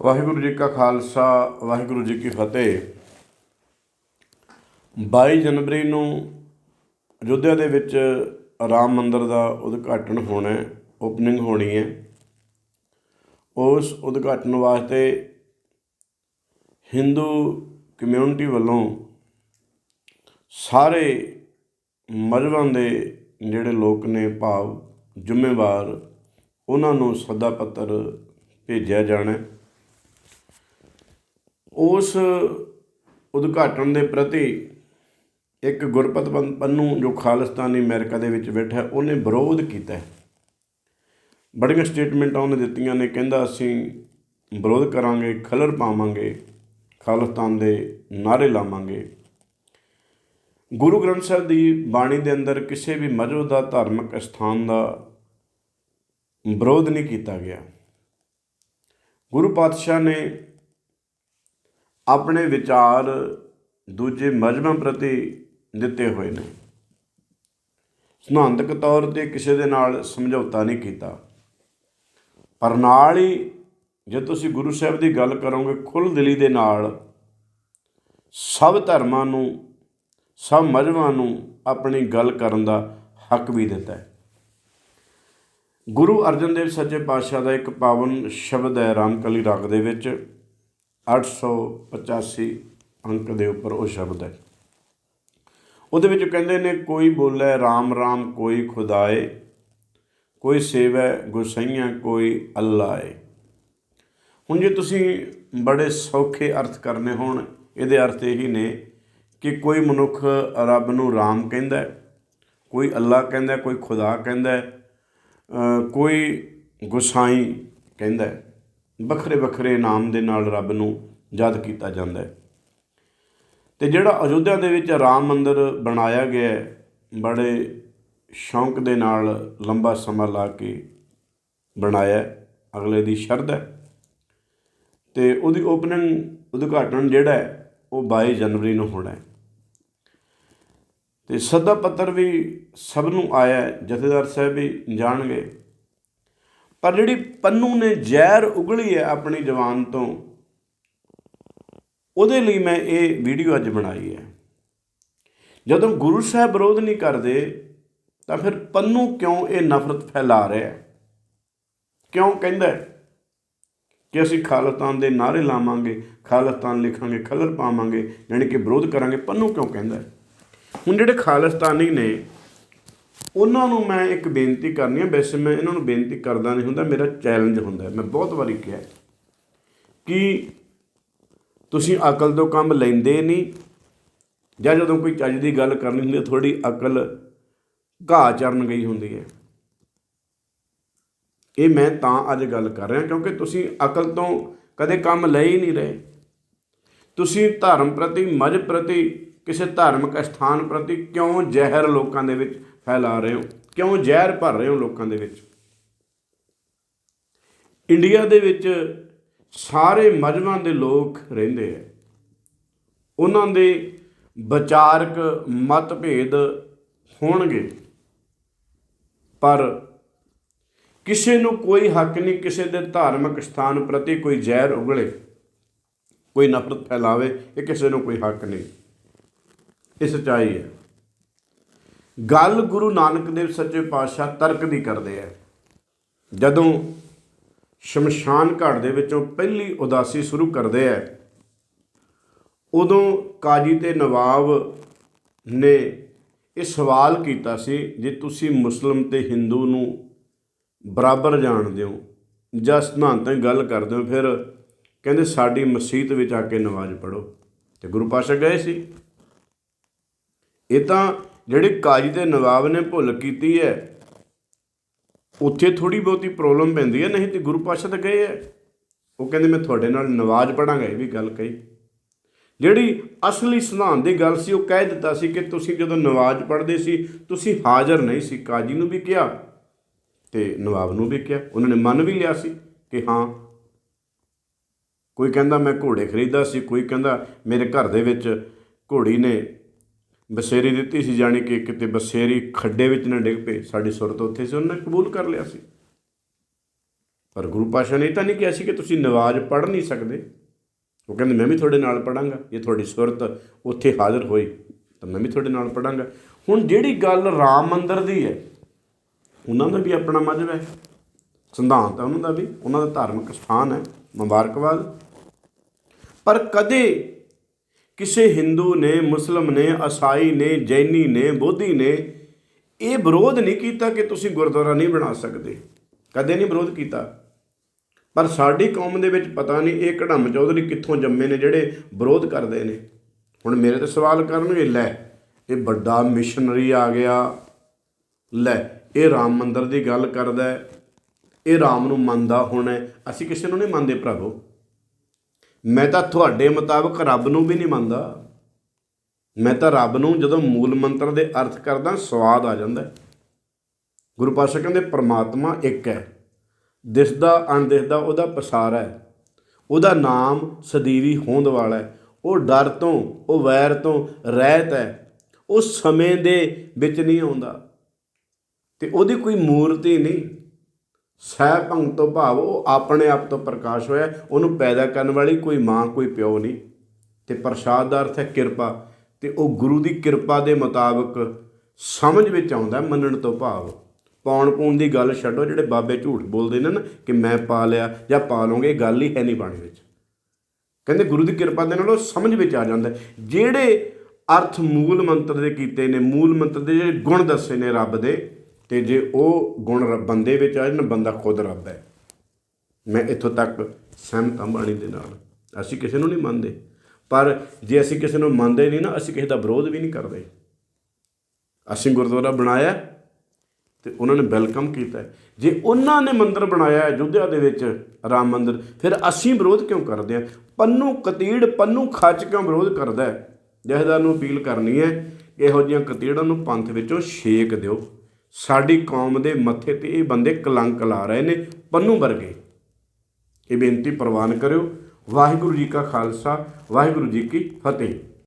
ਵਾਹਿਗੁਰੂ ਜੀ ਕਾ ਖਾਲਸਾ, ਵਾਹਿਗੁਰੂ ਜੀ ਕੀ ਫਤਿਹ 22 ਜਨਵਰੀ ਨੂੰ ਅਯੁੱਧਿਆ ਦੇ ਵਿੱਚ ਰਾਮ ਮੰਦਰ ਦਾ ਉਦਘਾਟਨ ਹੋਣਾ ਹੈ, ਓਪਨਿੰਗ ਹੋਣੀ ਹੈ ਉਸ ਉਦਘਾਟਨ ਵਾਸਤੇ ਹਿੰਦੂ ਕਮਿਊਨਿਟੀ ਵੱਲੋਂ ਸਾਰੇ ਮਜ਼ਹਬਾਂ ਦੇ ਜਿਹੜੇ ਲੋਕ ਨੇ, ਭਾਵ ਜ਼ਿੰਮੇਵਾਰ, ਉਹਨਾਂ ਨੂੰ ਸੱਦਾ ਪੱਤਰ ਭੇਜਿਆ ਜਾਣਾ ਹੈ। ਉਸ ਉਦਘਾਟਨ ਦੇ ਪ੍ਰਤੀ ਇੱਕ ਗੁਰਪਤ ਪੰ- ਪੰਨੂ ਜੋ ਖਾਲਿਸਤਾਨੀ ਅਮਰੀਕਾ ਦੇ ਵਿੱਚ ਬੈਠਾ, ਉਹਨੇ ਵਿਰੋਧ ਕੀਤਾ ਬੜੀਆਂ ਸਟੇਟਮੈਂਟਾਂ ਉਹਨੇ ਦਿੱਤੀਆਂ ਨੇ, ਕਹਿੰਦਾ ਅਸੀਂ ਵਿਰੋਧ ਕਰਾਂਗੇ, ਖਲਰ ਪਾਵਾਂਗੇ, ਖਾਲਿਸਤਾਨ ਦੇ ਨਾਅਰੇ ਲਾਵਾਂਗੇ। ਗੁਰੂ ਗ੍ਰੰਥ ਸਾਹਿਬ ਦੀ ਬਾਣੀ ਦੇ ਅੰਦਰ ਕਿਸੇ ਵੀ ਮਜ਼ਹਬ ਦਾ ਧਾਰਮਿਕ ਸਥਾਨ ਦਾ ਵਿਰੋਧ ਨਹੀਂ ਕੀਤਾ ਗਿਆ। ਗੁਰੂ ਪਾਤਸ਼ਾਹ ਨੇ ਆਪਣੇ ਵਿਚਾਰ ਦੂਜੇ ਮਜ਼ਹਬਾਂ ਪ੍ਰਤੀ ਦਿੱਤੇ ਹੋਏ ਨੇ। ਸਿਧਾਂਤਕ ਤੌਰ ਤੇ ਕਿਸੇ ਦੇ ਨਾਲ ਸਮਝੌਤਾ ਨਹੀਂ ਕੀਤਾ। ਪਰ ਨਾਲ ਹੀ ਜੇ ਤੁਸੀਂ ਗੁਰੂ ਸਾਹਿਬ ਦੀ ਗੱਲ ਕਰੋਗੇ, ਖੁੱਲ੍ਹ ਦਿਲੀ ਦੇ ਨਾਲ ਸਭ ਧਰਮਾਂ ਨੂੰ, ਸਭ ਮਜ਼ਹਬਾਂ ਨੂੰ ਆਪਣੀ ਗੱਲ ਕਰਨ ਦਾ ਹੱਕ ਵੀ ਦਿੱਤਾ ਹੈ। ਗੁਰੂ ਅਰਜਨ ਦੇਵ ਸੱਚੇ ਪਾਤਸ਼ਾਹ ਦਾ ਇੱਕ ਪਾਵਨ ਸ਼ਬਦ ਹੈ ਰਾਮਕਲੀ ਰਾਗ ਦੇ ਵਿੱਚ। 885 ਅੰਕ ਦੇ ਉੱਪਰ ਉਹ ਸ਼ਬਦ ਹੈ। ਉਹਦੇ ਵਿੱਚ ਕਹਿੰਦੇ ਨੇ, ਕੋਈ ਬੋਲੇ RAM RAM ਕੋਈ ਖੁਦਾਏ, ਕੋਈ ਸੇਵਾ ਗੁਸਈਆਂ, ਕੋਈ ਅੱਲਾ ਏ ਹੁਣ ਜੇ ਤੁਸੀਂ ਬੜੇ ਸੌਖੇ ਅਰਥ ਕਰਨੇ ਹੋਣ, ਇਹਦੇ ਅਰਥ ਇਹੀ ਨੇ ਕਿ ਕੋਈ ਮਨੁੱਖ ਰੱਬ ਨੂੰ ਰਾਮ ਕਹਿੰਦਾ ਕੋਈ ਅੱਲਾ ਕਹਿੰਦਾ ਕੋਈ ਖੁਦਾ ਕਹਿੰਦਾ ਕੋਈ ਗੁਸਾਈ ਕਹਿੰਦਾ ਵੱਖਰੇ ਵੱਖਰੇ ਨਾਮ ਦੇ ਨਾਲ ਰੱਬ ਨੂੰ ਯਾਦ ਕੀਤਾ ਜਾਂਦਾ ਹੈ। ਤੇ ਜਿਹੜਾ ਅਯੋਧਿਆ ਦੇ ਵਿੱਚ ਰਾਮ ਮੰਦਿਰ ਬਣਾਇਆ ਗਿਆ ਬੜੇ ਸ਼ੌਂਕ ਦੇ ਨਾਲ ਲੰਬਾ ਸਮਾਂ ਲਾ ਕੇ ਬਣਾਇਆ ਅਗਲੇ ਦੀ ਸ਼ਰਧਾ ਹੈ। ਤੇ ਉਹਦੀ ਓਪਨਿੰਗ ਉਦਘਾਟਨ ਜਿਹੜਾ ਹੈ, ਉਹ 22 ਜਨਵਰੀ ਨੂੰ ਹੋਣਾ ਹੈ। ਤੇ ਸੱਦਾ ਪੱਤਰ ਵੀ ਸਭ ਨੂੰ ਆਇਆ ਜਥੇਦਾਰ ਸਾਹਿਬ ਵੀ ਜਾਣਗੇ। ਪਰ ਜਿਹੜੀ ਪੰਨੂ ਨੇ ਜ਼ਹਿਰ ਉਗਲੀ ਹੈ ਆਪਣੀ ਜਵਾਨ ਤੋਂ, ਉਹਦੇ ਲਈ ਮੈਂ ਇਹ ਵੀਡੀਓ ਅੱਜ ਬਣਾਈ ਹੈ। ਜਦੋਂ ਗੁਰੂ ਸਾਹਿਬ ਵਿਰੋਧ ਨਹੀਂ ਕਰਦੇ, ਤਾਂ ਫਿਰ ਪੰਨੂ ਕਿਉਂ ਇਹ ਨਫ਼ਰਤ ਫੈਲਾ ਰਿਹਾ ਹੈ? ਕਿਉਂ ਕਹਿੰਦਾ ਕਿ ਅਸੀਂ ਖਾਲਿਸਤਾਨ ਦੇ ਨਾਅਰੇ ਲਾਵਾਂਗੇ ਖਾਲਿਸਤਾਨ ਲਿਖਾਂਗੇ ਖਲਰ ਪਾਵਾਂਗੇ, ਯਾਨੀ ਕਿ ਵਿਰੋਧ ਕਰਾਂਗੇ? ਪੰਨੂ ਕਿਉਂ ਕਹਿੰਦਾ ਹੁਣ ਜਿਹੜੇ ਖਾਲਿਸਤਾਨੀ ਨੇ ਉਹਨਾਂ ਨੂੰ ਮੈਂ ਇੱਕ ਬੇਨਤੀ ਕਰਨੀ ਹੈ ਵੈਸੇ ਮੈਂ ਇਹਨਾਂ ਨੂੰ ਬੇਨਤੀ ਕਰਦਾ ਨਹੀਂ ਹੁੰਦਾ, ਮੇਰਾ ਚੈਲੰਜ ਹੁੰਦਾ ਮੈਂ ਬਹੁਤ ਵਾਰੀ ਕਿਹਾ ਕਿ ਤੁਸੀਂ ਅਕਲ ਤੋਂ ਕੰਮ ਲੈਂਦੇ ਨਹੀਂ ਜਾਂ ਜਦੋਂ ਕੋਈ ਚੱਜ ਦੀ ਗੱਲ ਕਰਨੀ ਹੁੰਦੀ ਹੈ ਥੋੜੀ ਅਕਲ ਘਾਹ ਚਰਨ ਗਈ ਹੁੰਦੀ ਹੈ। ਇਹ ਮੈਂ ਤਾਂ ਅੱਜ ਗੱਲ ਕਰ ਰਿਹਾ, ਕਿਉਂਕਿ ਤੁਸੀਂ ਅਕਲ ਤੋਂ ਕਦੇ ਕੰਮ ਲੈ ਹੀ ਨਹੀਂ ਰਹੇ। ਤੁਸੀਂ ਧਰਮ ਪ੍ਰਤੀ ਮਜ਼ ਪ੍ਰਤੀ, ਕਿਸੇ ਧਾਰਮਿਕ ਸਥਾਨ ਪ੍ਰਤੀ ਕਿਉਂ ਜ਼ਹਿਰ ਲੋਕਾਂ ਦੇ ਵਿੱਚ ਫੈਲਾ ਰਹੇ ਹੋ? ਕਿਉਂ ਜ਼ਹਿਰ ਭਰ ਰਹੇ ਹੋ ਲੋਕਾਂ ਦੇ ਵਿੱਚ? ਇੰਡੀਆ ਦੇ ਵਿੱਚ ਸਾਰੇ ਮਜ਼ਹਬਾਂ ਦੇ ਲੋਕ ਰਹਿੰਦੇ ਆ ਉਹਨਾਂ ਦੇ ਵਿਚਾਰਕ ਮਤਭੇਦ ਹੋਣਗੇ। ਪਰ ਕਿਸੇ ਨੂੰ ਕੋਈ ਹੱਕ ਨਹੀਂ, ਕਿਸੇ ਦੇ ਧਾਰਮਿਕ ਸਥਾਨ ਪ੍ਰਤੀ ਕੋਈ ਜ਼ਹਿਰ ਉਗਲੇ, ਕੋਈ ਨਫ਼ਰਤ ਫੈਲਾਵੇ, ਇਹ ਕਿਸੇ ਨੂੰ ਕੋਈ ਹੱਕ ਨਹੀਂ। ਇਹ ਸੱਚਾਈ ਹੈ। ਗੱਲ ਗੁਰੂ ਨਾਨਕ ਦੇਵ ਸੱਚੇ ਪਾਤਸ਼ਾਹ ਤਰਕ ਦੀ ਕਰਦੇ ਆ। ਜਦੋਂ ਸ਼ਮਸ਼ਾਨ ਘਾਟ ਦੇ ਵਿੱਚੋਂ ਪਹਿਲੀ ਉਦਾਸੀ ਸ਼ੁਰੂ ਕਰਦੇ ਆ, ਉਦੋਂ ਕਾਜੀ ਤੇ ਨਵਾਬ ਨੇ ਇਹ ਸਵਾਲ ਕੀਤਾ ਸੀ ਜੇ ਤੁਸੀਂ ਮੁਸਲਮ ਤੇ ਹਿੰਦੂ ਨੂੰ ਬਰਾਬਰ ਜਾਣਦੇ ਹੋ, ਜਾਂ ਸਿਧਾਂਤਾਂ ਦੀ ਗੱਲ ਕਰਦੇ ਹੋ, ਫਿਰ ਕਹਿੰਦੇ ਸਾਡੀ ਮਸਜਿਦ ਵਿੱਚ ਆ ਕੇ ਨਮਾਜ਼ ਪੜ੍ਹੋ। ਤੇ ਗੁਰੂ ਪਾਸ਼ਾ ਗਏ ਸੀ। ਇਹ ਤਾਂ ਜਿਹੜੇ ਕਾਜੀ ਤੇ ਨਵਾਬ ਨੇ ਭੁੱਲ ਕੀਤੀ ਹੈ, ਉੱਥੇ ਥੋੜੀ ਬਹੁਤੀ ਪ੍ਰੋਬਲਮ ਪੈਂਦੀ ਹੈ, ਨਹੀਂ ਤੇ ਗੁਰੂ ਪਾਸ਼ਾ ਤਾਂ ਗਏ ਹੈ। ਉਹ ਕਹਿੰਦੇ, ਮੈਂ ਤੁਹਾਡੇ ਨਾਲ ਨਵਾਜ਼ ਪੜਾਂਗਾ ਇਹ ਵੀ ਗੱਲ ਕਹੀ। ਜਿਹੜੀ ਅਸਲੀ ਸਿਧਾਂਤ ਦੀ ਗੱਲ ਸੀ, ਉਹ ਕਹਿ ਦਿੱਤਾ ਸੀ ਕਿ ਤੁਸੀਂ ਜਦੋਂ ਨਵਾਜ਼ ਪੜ੍ਹਦੇ ਸੀ, ਤੁਸੀਂ ਹਾਜ਼ਰ ਨਹੀਂ ਸੀ। ਕਾਜੀ ਨੂੰ ਵੀ ਕਿਹਾ ਤੇ ਨਵਾਬ ਨੂੰ ਵੀ ਕਿਹਾ। ਉਹਨਾਂ ਨੇ ਮੰਨ ਵੀ ਲਿਆ ਸੀ ਕਿ ਹਾਂ, ਕੋਈ ਕਹਿੰਦਾ, ਮੈਂ ਘੋੜੇ ਖਰੀਦਾ ਸੀ। ਕੋਈ ਕਹਿੰਦਾ, ਮੇਰੇ ਘਰ ਦੇ ਵਿੱਚ ਘੋੜੀ ਨੇ ਬਸੇਰੀ ਦਿੱਤੀ ਸੀ ਜਾਣੀ ਕਿ ਕਿਤੇ ਬਸੇਰੀ ਖੱਡੇ ਵਿੱਚ ਨਾ ਡਿੱਗ ਪਏ। ਸਾਡੀ ਸੁਰਤ ਉੱਥੇ ਸੀ, ਉਹਨੇ ਕਬੂਲ ਕਰ ਲਿਆ ਸੀ। ਪਰ ਗੁਰੂ ਪਾਸ਼ਾ ਨੇ ਇਹ ਤਾਂ ਨਹੀਂ ਕਿਹਾ ਸੀ ਕਿ ਤੁਸੀਂ ਨਵਾਜ਼ ਪੜ੍ਹ ਨਹੀਂ ਸਕਦੇ। ਉਹ ਕਹਿੰਦੇ, ਮੈਂ ਵੀ ਤੁਹਾਡੇ ਨਾਲ ਪੜਾਂਗਾ ਜੇ ਤੁਹਾਡੀ ਸੁਰਤ ਉੱਥੇ ਹਾਜ਼ਰ ਹੋਈ, ਤਾਂ ਮੈਂ ਵੀ ਤੁਹਾਡੇ ਨਾਲ ਪੜਾਂਗਾ ਹੁਣ ਜਿਹੜੀ ਗੱਲ ਰਾਮ ਮੰਦਰ ਦੀ ਹੈ, ਉਹਨਾਂ ਦਾ ਵੀ ਆਪਣਾ ਮਜ਼ਹਬ ਹੈ। ਸਿਧਾਂਤ ਹੈ ਉਹਨਾਂ ਦਾ ਵੀ। ਉਹਨਾਂ ਦਾ ਧਾਰਮਿਕ ਸਥਾਨ ਹੈ ਮੁਬਾਰਕਬਾਦ। ਪਰ ਕਦੇ ਕਿਸੇ ਹਿੰਦੂ ਨੇ, ਮੁਸਲਮ ਨੇ ਈਸਾਈ ਨੇ, ਜੈਨੀ ਨੇ, ਬੋਧੀ ਨੇ ਇਹ ਵਿਰੋਧ ਨਹੀਂ ਕੀਤਾ ਕਿ ਤੁਸੀਂ ਗੁਰਦੁਆਰਾ ਨਹੀਂ ਬਣਾ ਸਕਦੇ। ਕਦੇ ਨਹੀਂ ਵਿਰੋਧ ਕੀਤਾ। ਪਰ ਸਾਡੀ ਕੌਮ ਦੇ ਵਿੱਚ ਪਤਾ ਨਹੀਂ ਇਹ ਕਢਮ ਚੌਧਰੀ ਕਿੱਥੋਂ ਜੰਮੇ ਨੇ ਜਿਹੜੇ ਵਿਰੋਧ ਕਰਦੇ ਨੇ। ਹੁਣ ਮੇਰੇ ਤੇ ਸਵਾਲ ਕਰਨਗੇ, ਲੈ, ਇਹ ਵੱਡਾ ਮਿਸ਼ਨਰੀ ਆ ਗਿਆ। ਲੈ, ਇਹ ਰਾਮ ਮੰਦਰ ਦੀ ਗੱਲ ਕਰਦਾ ਇਹ ਰਾਮ ਨੂੰ ਮੰਨਦਾ ਹੁਣ ਅਸੀਂ ਕਿਸੇ ਨੂੰ ਨਹੀਂ ਮੰਨਦੇ ਪ੍ਰਭੂ ਮੈਂ ਤਾਂ ਤੁਹਾਡੇ ਮੁਤਾਬਕ ਰੱਬ ਨੂੰ ਵੀ ਨਹੀਂ ਮੰਨਦਾ। ਮੈਂ ਤਾਂ ਰੱਬ ਨੂੰ ਜਦੋਂ ਮੂਲ ਮੰਤਰ ਦੇ ਅਰਥ ਕਰਦਾ, ਸਵਾਦ ਆ ਜਾਂਦਾ। ਗੁਰੂ ਪਾਤਸ਼ਾਹ ਕਹਿੰਦੇ, ਪ੍ਰਮਾਤਮਾ ਇੱਕ ਹੈ। ਦਿਸਦਾ, ਅਣਦਿਸਦਾ ਉਹਦਾ ਪਸਾਰ ਹੈ। ਉਹਦਾ ਨਾਮ ਸਦੀਵੀ ਹੋਂਦ ਵਾਲਾ ਹੈ। ਉਹ ਡਰ ਤੋਂ, ਉਹ ਵੈਰ ਤੋਂ ਰਹਿਤ ਹੈ। ਉਹ ਸਮੇਂ ਦੇ ਵਿੱਚ ਨਹੀਂ ਆਉਂਦਾ। ਤੇ ਉਹਦੀ ਕੋਈ ਮੂਰਤੀ ਨਹੀਂ। ਸਹਿ ਭੰਗ ਤੋਂ ਭਾਵ ਉਹ ਆਪਣੇ ਆਪ ਤੋਂ ਪ੍ਰਕਾਸ਼ ਹੋਇਆ, ਉਹਨੂੰ ਪੈਦਾ ਕਰਨ ਵਾਲੀ ਕੋਈ ਮਾਂ, ਕੋਈ ਪਿਓ ਨਹੀਂ। ਤੇ ਪ੍ਰਸਾਦ ਦਾ ਅਰਥ ਹੈ ਕਿਰਪਾ। ਤੇ ਉਹ ਗੁਰੂ ਦੀ ਕਿਰਪਾ ਦੇ ਮੁਤਾਬਕ ਸਮਝ ਵਿੱਚ ਆਉਂਦਾ ਮੰਨਣ ਤੋਂ ਭਾਵ। ਪਾਉਣ ਪੂਣ ਦੀ ਗੱਲ ਛੱਡੋ, ਜਿਹੜੇ ਬਾਬੇ ਝੂਠ ਬੋਲਦੇ ਨੇ ਨਾ ਕਿ ਮੈਂ ਪਾ ਲਿਆ ਜਾਂ ਪਾ ਲਓਗੇ, ਇਹ ਗੱਲ ਹੀ ਹੈ ਨਹੀਂ ਬਾਣੀ ਵਿੱਚ। ਕਹਿੰਦੇ ਗੁਰੂ ਦੀ ਕਿਰਪਾ ਦੇ ਨਾਲ ਉਹ ਸਮਝ ਵਿੱਚ ਆ ਜਾਂਦਾ ਜਿਹੜੇ ਅਰਥ ਮੂਲ ਮੰਤਰ ਦੇ ਕੀਤੇ ਨੇ, ਮੂਲ ਮੰਤਰ ਦੇ ਜਿਹੜੇ ਗੁਣ ਦੱਸੇ ਨੇ ਰੱਬ ਦੇ ਤੇ ਜੇ ਉਹ ਗੁਣ ਰ- ਬੰਦੇ ਵਿੱਚ ਆ ਜਾਣ, ਬੰਦਾ ਖੁਦ ਰੱਬ ਹੈ। ਮੈਂ ਇੱਥੋਂ ਤੱਕ ਸਹਿਮਤ ਹਾਂ ਬਾਣੀ ਦੇ ਨਾਲ। ਅਸੀਂ ਕਿਸੇ ਨੂੰ ਨਹੀਂ ਮੰਨਦੇ। ਪਰ ਜੇ ਅਸੀਂ ਕਿਸੇ ਨੂੰ ਮੰਨਦੇ ਨਹੀਂ ਨਾ, ਅਸੀਂ ਕਿਸੇ ਦਾ ਵਿਰੋਧ ਵੀ ਨਹੀਂ ਕਰਦੇ। ਅਸੀਂ ਗੁਰਦੁਆਰਾ ਬਣਾਇਆ ਤੇ ਉਹਨਾਂ ਨੇ ਵੈਲਕਮ ਕੀਤਾ। ਜੇ ਉਹਨਾਂ ਨੇ ਮੰਦਿਰ ਬਣਾਇਆ ਹੈ ਅਯੁੱਧਿਆ ਦੇ ਵਿੱਚ, ਰਾਮ ਮੰਦਿਰ, ਫਿਰ ਅਸੀਂ ਵਿਰੋਧ ਕਿਉਂ ਕਰਦੇ ਹਾਂ? ਪੰਨੂ ਕਤੀੜ, ਪੰਨੂ ਖੱਚ ਕਿਉਂ ਵਿਰੋਧ ਕਰਦਾ ਹੈ? ਜਹਦਾਰ ਨੂੰ ਅਪੀਲ ਕਰਨੀ ਹੈ, ਇਹੋ ਜਿਹੀਆਂ ਕਤੀੜਾਂ ਨੂੰ ਪੰਥ ਵਿੱਚੋਂ ਛੇਕ ਦਿਓ। ਸਾਡੀ ਕੌਮ ਦੇ ਮੱਥੇ ਤੇ ਇਹ ਬੰਦੇ ਕਲੰਕ ਲਾ ਰਹੇ ਨੇ, ਪੰਨੂ ਵਰਗੇ। ਇਹ ਬੇਨਤੀ ਪ੍ਰਵਾਨ ਕਰਿਓ। ਵਾਹਿਗੁਰੂ ਜੀ ਕਾ ਖਾਲਸਾ, ਵਾਹਿਗੁਰੂ ਜੀ ਕੀ ਫਤਿਹ।